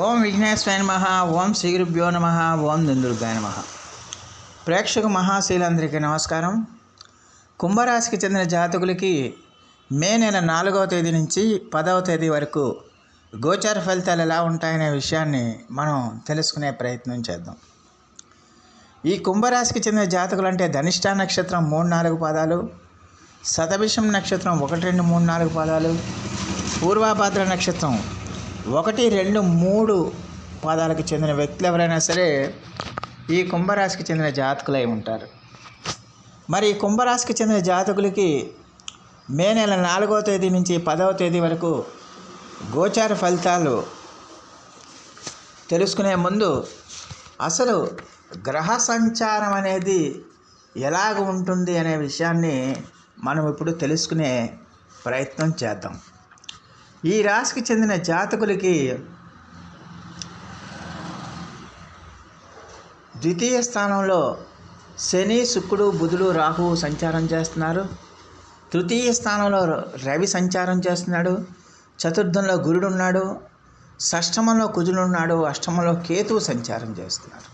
ఓం విఘ్నేశ్వరాయ నమ ఓం శ్రీగురుభ్యో నమ ఓం దుందుర్గాయ నమ. ప్రేక్షక మహాశీలందరికీ నమస్కారం. కుంభరాశికి చెందిన జాతకులకి మే నెల నాలుగవ తేదీ నుంచి పదవ తేదీ వరకు గోచార ఫలితాలు ఎలా ఉంటాయనే విషయాన్ని మనం తెలుసుకునే ప్రయత్నం చేద్దాం. ఈ కుంభరాశికి చెందిన జాతకులు అంటే ధనిష్ట నక్షత్రం మూడు నాలుగు పాదాలు శతభిషం నక్షత్రం ఒకటి రెండు మూడు నాలుగు పాదాలు పూర్వాభాద్ర నక్షత్రం ఒకటి రెండు మూడు పాదాలకు చెందిన వ్యక్తులు ఎవరైనా సరే ఈ కుంభరాశికి చెందిన జాతకులై ఉంటారు. మరి ఈ కుంభరాశికి చెందిన జాతకులకి మే నెల నాలుగవ తేదీ నుంచి పదవ తేదీ వరకు గోచార ఫలితాలు తెలుసుకునే ముందు అసలు గ్రహ సంచారం అనేది ఎలాగ ఉంటుంది అనే విషయాన్ని మనం ఇప్పుడు తెలుసుకునే ప్రయత్నం చేద్దాం. ఈ రాశికి చెందిన జాతకులకి ద్వితీయ స్థానంలో శని శుక్రుడు బుధుడు రాహువు సంచారం చేస్తున్నారు. తృతీయ స్థానంలో రవి సంచారం చేస్తున్నాడు. చతుర్థంలో గురుడు ఉన్నాడు. షష్టమంలో కుజుడు ఉన్నాడు. అష్టమంలో కేతువు సంచారం చేస్తున్నారు.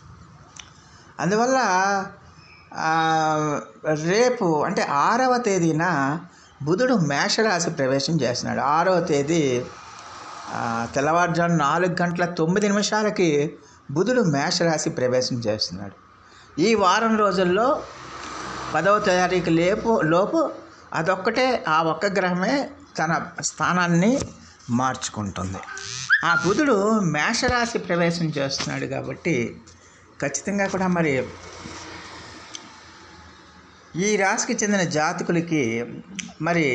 అందువల్ల రేపు అంటే ఆరవ తేదీన బుధుడు మేషరాశి ప్రవేశం చేస్తున్నాడు. ఆరవ తేదీ తెల్లవారుజాము నాలుగు గంటల తొమ్మిది నిమిషాలకి బుధుడు మేషరాశి ప్రవేశం చేస్తున్నాడు. ఈ వారం రోజుల్లో పదవ తారీఖు లేపు లోపు అదొక్కటే ఆ ఒక్క గ్రహమే తన స్థానాన్ని మార్చుకుంటుంది. ఆ బుధుడు మేషరాశి ప్రవేశం చేస్తున్నాడు కాబట్టి ఖచ్చితంగా కూడా మరి ఈ రాశికి చెందిన జాతకులకి మరి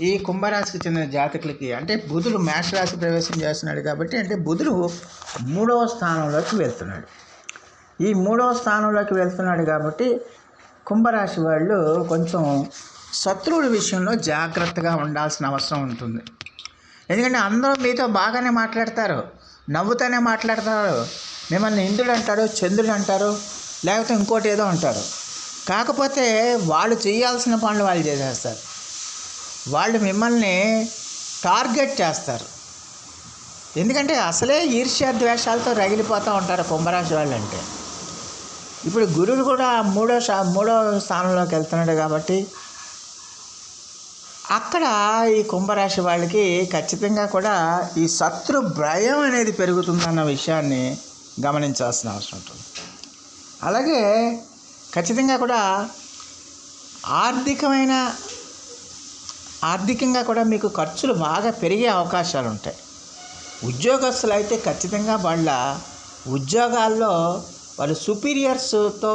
ఈ కుంభరాశికి చెందిన జాతకులకి అంటే బుధుడు మేషరాశి ప్రవేశం చేస్తున్నాడు కాబట్టి అంటే బుధుడు మూడవ స్థానంలోకి వెళ్తున్నాడు. ఈ మూడవ స్థానంలోకి వెళ్తున్నాడు కాబట్టి కుంభరాశి వాళ్ళు కొంచెం శత్రువుల విషయంలో జాగ్రత్తగా ఉండాల్సిన అవసరం ఉంటుంది. ఎందుకంటే అందరూ మీతో బాగానే మాట్లాడతారు నవ్వుతూనే మాట్లాడతారు. మిమ్మల్ని ఇంద్రుడు అంటారు చంద్రుడు అంటారు లేకపోతే ఇంకోటి ఏదో అంటారు. కాకపోతే వాళ్ళు చేయాల్సిన పనులు వాళ్ళు చేసేస్తారు. వాళ్ళు మిమ్మల్ని టార్గెట్ చేస్తారు. ఎందుకంటే అసలే ఈర్ష్య ద్వేషాలతో రగిలిపోతూ ఉంటారు కుంభరాశి వాళ్ళు అంటే ఇప్పుడు గురుడు కూడా మూడో మూడో స్థానంలోకి వెళ్తున్నాడు కాబట్టి అక్కడ ఈ కుంభరాశి వాళ్ళకి ఖచ్చితంగా కూడా ఈ శత్రు భయం అనేది పెరుగుతుందన్న విషయాన్ని గమనించాల్సిన అవసరం ఉంటుంది. అలాగే ఖచ్చితంగా కూడా ఆర్థికమైన ఆర్థికంగా కూడా మీకు ఖర్చులు బాగా పెరిగే అవకాశాలు ఉంటాయి ఉద్యోగస్తులు అయితే ఖచ్చితంగా వాళ్ళ ఉద్యోగాల్లో వాళ్ళు సుపీరియర్స్తో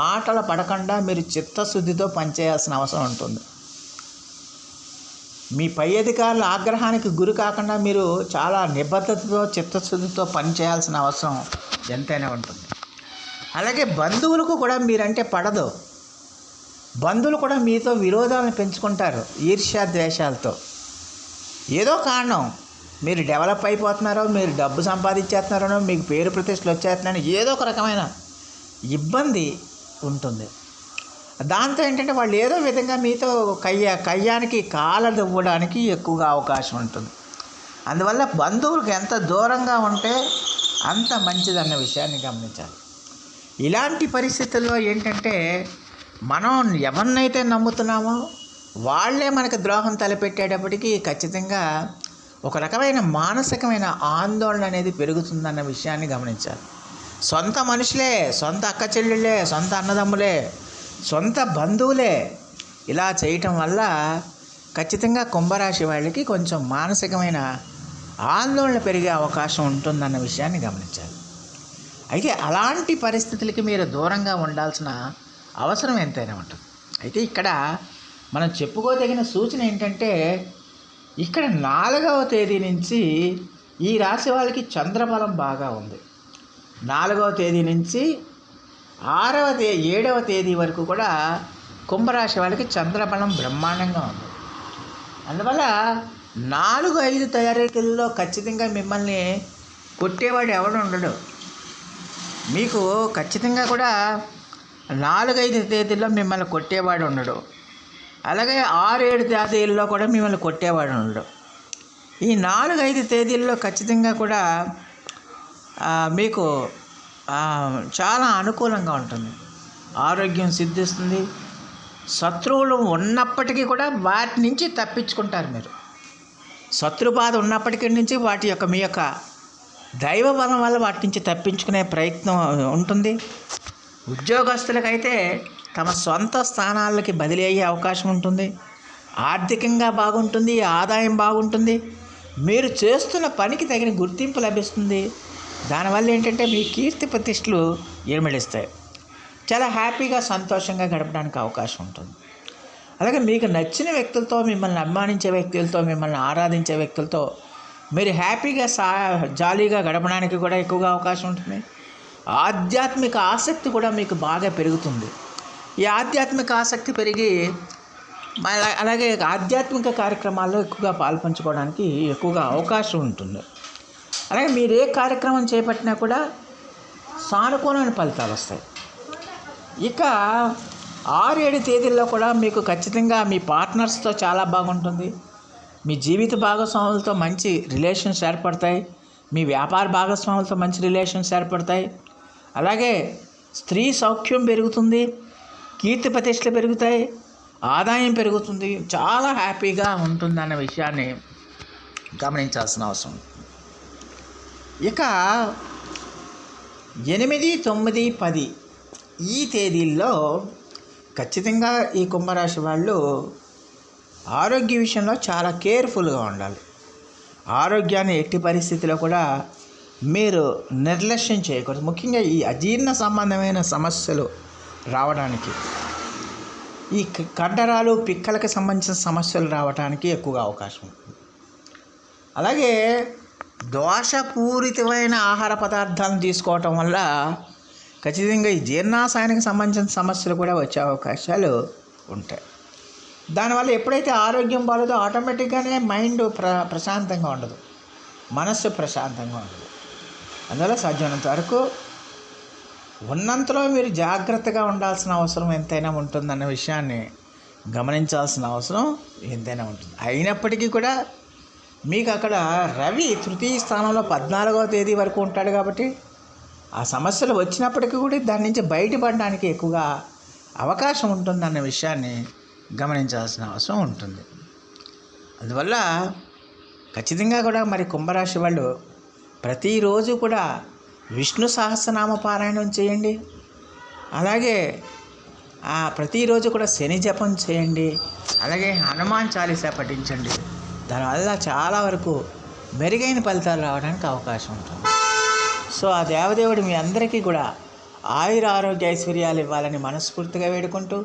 మాటలు పడకుండా మీరు చిత్తశుద్ధితో పనిచేయాల్సిన అవసరం ఉంటుంది. మీ పై అధికారుల ఆగ్రహానికి గురి కాకుండా మీరు చాలా నిబద్ధతతో చిత్తశుద్ధితో పనిచేయాల్సిన అవసరం ఎంతైనా ఉంటుంది. అలాగే బంధువులకు కూడా మీరంటే పడదు. బంధువులు కూడా మీతో విరోధాలను పెంచుకుంటారు ఈర్ష్యా ద్వేషాలతో. ఏదో కారణం. మీరు డెవలప్ అయిపోతున్నారో మీరు డబ్బు సంపాదించేస్తున్నారనో మీకు పేరు ప్రతిష్టలు వచ్చేస్తున్నారని ఏదో ఒక రకమైన ఇబ్బంది ఉంటుంది. దాంతో ఏంటంటే వాళ్ళు ఏదో విధంగా మీతో కయ్య కయ్యానికి కాలదివ్వడానికి ఎక్కువగా అవకాశం ఉంటుంది. అందువల్ల బంధువులకు ఎంత దూరంగా ఉంటే అంత మంచిదన్న విషయాన్ని గమనించాలి. ఇలాంటి పరిస్థితుల్లో ఏంటంటే మనం ఎవరినైతే నమ్ముతున్నామో వాళ్ళే మనకు ద్రోహం తలపెట్టేటప్పటికి ఖచ్చితంగా ఒక రకమైన మానసికమైన ఆందోళన అనేది పెరుగుతుందన్న విషయాన్ని గమనించాలి. సొంత మనుషులే సొంత అక్క చెల్లెళ్ళే సొంత అన్నదమ్ములే సొంత బంధువులే ఇలా చేయటం వల్ల ఖచ్చితంగా కుంభరాశి వాళ్ళకి కొంచెం మానసికమైన ఆందోళన పెరిగే అవకాశం ఉంటుందన్న విషయాన్ని గమనించాలి. అయితే అలాంటి పరిస్థితులకి మీరు దూరంగా ఉండాల్సిన అవసరం ఎంతైనా ఉంటుంది. అయితే ఇక్కడ మనం చెప్పుకోదగిన సూచన ఏంటంటే ఇక్కడ నాలుగవ తేదీ నుంచి ఈ రాశి వాళ్ళకి చంద్రబలం బాగా ఉంది. నాలుగవ తేదీ నుంచి ఆరవ తే ఏడవ తేదీ వరకు కూడా కుంభరాశి వాళ్ళకి చంద్రబలం బ్రహ్మాండంగా ఉంది. అందువల్ల నాలుగు ఐదు తయారీకుల్లో ఖచ్చితంగా మిమ్మల్ని కొట్టేవాడు ఎవడు ఉండడు. మీకు ఖచ్చితంగా కూడా నాలుగైదు తేదీల్లో మిమ్మల్ని కొట్టేవాడు ఉండడు. అలాగే ఆరు ఏడు తేదీల్లో కూడా మిమ్మల్ని కొట్టేవాడు ఉండడు. ఈ నాలుగైదు తేదీల్లో ఖచ్చితంగా కూడా మీకు చాలా అనుకూలంగా ఉంటుంది. ఆరోగ్యం సిద్ధిస్తుంది. శత్రువులు ఉన్నప్పటికీ కూడా వాటి నుంచి తప్పించుకుంటారు మీరు. శత్రు బాధ ఉన్నప్పటికీ నుంచి వాటి యొక్క మీ యొక్క దైవ బలం వల్ల వాటి నుంచి తప్పించుకునే ప్రయత్నం ఉంటుంది. ఉద్యోగస్తులకైతే తమ సొంత స్థానాలకి బదిలీ అయ్యే అవకాశం ఉంటుంది. ఆర్థికంగా బాగుంటుంది ఆదాయం బాగుంటుంది. మీరు చేస్తున్న పనికి తగిన గుర్తింపు లభిస్తుంది. దానివల్ల ఏంటంటే మీ కీర్తి ప్రతిష్టలు ఇరమిడిస్తాయి చాలా హ్యాపీగా సంతోషంగా గడపడానికి అవకాశం ఉంటుంది. అలాగే మీకు నచ్చిన వ్యక్తులతో మిమ్మల్ని అభిమానించే వ్యక్తులతో మిమ్మల్ని ఆరాధించే వ్యక్తులతో మీరు హ్యాపీగా సా జాలీగా గడపడానికి కూడా ఎక్కువగా అవకాశం ఉంటుంది. ఆధ్యాత్మిక ఆసక్తి కూడా మీకు బాగా పెరుగుతుంది. ఈ ఆధ్యాత్మిక ఆసక్తి పెరిగి అలాగే ఆధ్యాత్మిక కార్యక్రమాల్లో ఎక్కువగా పాల్పంచుకోవడానికి ఎక్కువగా అవకాశం ఉంటుంది. అలాగే మీరు ఏ కార్యక్రమం చేపట్టినా కూడా సానుకూలమైన ఫలితాలు వస్తాయి. ఇక ఆరు ఏడు తేదీల్లో కూడా మీకు ఖచ్చితంగా మీ పార్ట్నర్స్తో చాలా బాగుంటుంది. మీ జీవిత భాగస్వాములతో మంచి రిలేషన్స్ ఏర్పడతాయి. మీ వ్యాపార భాగస్వాములతో మంచి రిలేషన్స్ ఏర్పడతాయి. అలాగే స్త్రీ సౌఖ్యం పెరుగుతుంది కీర్తి ప్రతిష్టలు పెరుగుతాయి ఆదాయం పెరుగుతుంది. చాలా హ్యాపీగా ఉంటుంది అన్న విషయాన్ని గమనించాల్సిన అవసరం. ఇక ఎనిమిది తొమ్మిది పది ఈ తేదీల్లో ఖచ్చితంగా ఈ కుంభరాశి వాళ్ళు ఆరోగ్య విషయంలో చాలా కేర్ఫుల్గా ఉండాలి. ఆరోగ్యాన్ని ఎట్టి పరిస్థితిలో కూడా మీరు నిర్లక్ష్యం చేయకూడదు. ముఖ్యంగా ఈ అజీర్ణ సంబంధమైన సమస్యలు రావడానికి ఈ కండరాలు పిక్కలకు సంబంధించిన సమస్యలు రావడానికి ఎక్కువగా అవకాశం ఉంటుంది. అలాగే దోషపూరితమైన ఆహార పదార్థాలను తీసుకోవటం వల్ల ఖచ్చితంగా ఈ జీర్ణాశయానికి సంబంధించిన సమస్యలు కూడా వచ్చే అవకాశాలు ఉంటాయి. దానివల్ల ఎప్పుడైతే ఆరోగ్యం బాగలేదో ఆటోమేటిక్గానే మైండ్ ప్ర ప్రశాంతంగా ఉండదు. మనస్సు ప్రశాంతంగా ఉండదు. అందువల్ల సాధ్యమైనంత వరకు ఉన్నంతలో మీరు జాగ్రత్తగా ఉండాల్సిన అవసరం ఎంతైనా ఉంటుందన్న విషయాన్ని గమనించాల్సిన అవసరం ఎంతైనా ఉంటుంది. అయినప్పటికీ కూడా మీకు అక్కడ రవి తృతీయ స్థానంలో పద్నాలుగవ తేదీ వరకు ఉంటాడు కాబట్టి ఆ సమస్యలు వచ్చినప్పటికీ కూడా దాని నుంచి బయటపడడానికి ఎక్కువగా అవకాశం ఉంటుందన్న విషయాన్ని గమనించాల్సిన అవసరం ఉంటుంది. అందువల్ల ఖచ్చితంగా కూడా మరి కుంభరాశి వాళ్ళు ప్రతిరోజు కూడా విష్ణు సహస్రనామ పారాయణం చేయండి. అలాగే ఆ ప్రతిరోజు కూడా శని జపం చేయండి. అలాగే హనుమాన్ చాలీసా పఠించండి. దానివల్ల చాలా వరకు మెరుగైన ఫలితాలు రావడానికి అవకాశం ఉంటుంది. సో ఆ దేవదేవుడు మీ అందరికీ కూడా ఆయుర ఆరోగ్య ఐశ్వర్యాలు ఇవ్వాలని మనస్ఫూర్తిగా వేడుకుంటూ